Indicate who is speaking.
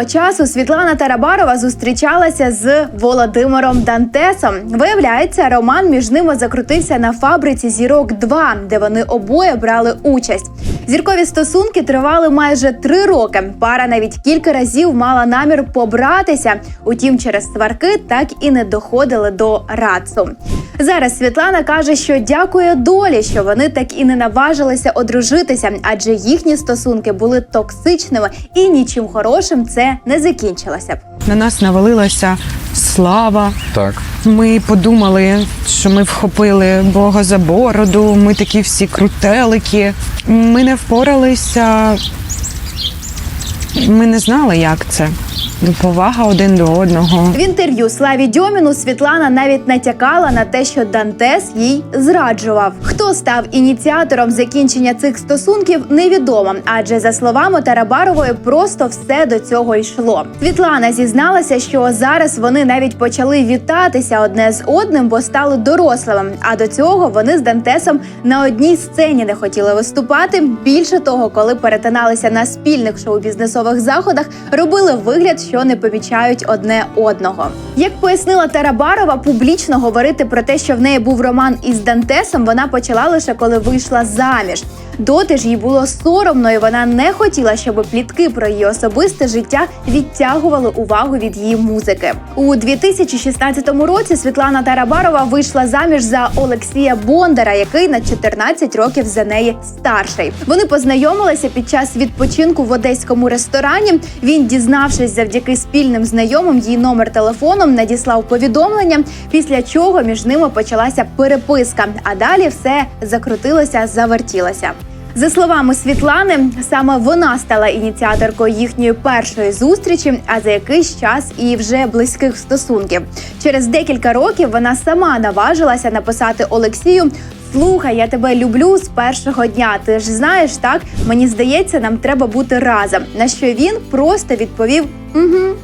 Speaker 1: того часу Світлана Тарабарова зустрічалася з Володимиром Дантесом. Виявляється, роман між ними закрутився на фабриці Зірок 2 де вони обоє брали участь. Зіркові стосунки тривали майже три роки. Пара навіть кілька разів мала намір побратися. Утім, через сварки так і не доходили до рацу. Зараз Світлана каже, що дякує долі, що вони так і не наважилися одружитися, адже їхні стосунки були токсичними і нічим хорошим це не закінчилося б.
Speaker 2: На нас навалилася слава.
Speaker 3: Так.
Speaker 2: Ми подумали, що ми вхопили Бога за бороду. Ми такі всі крутелики. Ми не впоралися. Ми не знали, як це. Повага один до одного.
Speaker 1: В інтерв'ю Славі Дьоміну Світлана навіть натякала на те, що Дантес їй зраджував. Хто став ініціатором закінчення цих стосунків, невідомо. Адже за словами Тарабарової, просто все до цього йшло. Світлана зізналася, що зараз вони навіть почали вітатися одне з одним, бо стали дорослими. А до цього вони з Дантесом на одній сцені не хотіли виступати. Більше того, коли перетиналися на спільних шоу-бізнесових заходах, робили вигляд, що не помічають одне одного. Як пояснила Тарабарова, публічно говорити про те, що в неї був роман із Дантесом, вона почала лише коли вийшла заміж. Доти ж їй було соромно, і вона не хотіла, щоб плітки про її особисте життя відтягували увагу від її музики. У 2016 році Світлана Тарабарова вийшла заміж за Олексія Бондара, який на 14 років за неї старший. Вони познайомилися під час відпочинку в одеському ресторані. Він, дізнавшись завдяки спільним знайомим, її номер телефону надіслав повідомлення, після чого між ними почалася переписка. А далі все закрутилося, завертілося. За словами Світлани, саме вона стала ініціаторкою їхньої першої зустрічі, а за якийсь час і вже близьких стосунків. Через декілька років вона сама наважилася написати Олексію. Слухай, я тебе люблю з першого дня. Ти ж знаєш, так мені здається, нам треба бути разом. На що він просто відповів: Угу.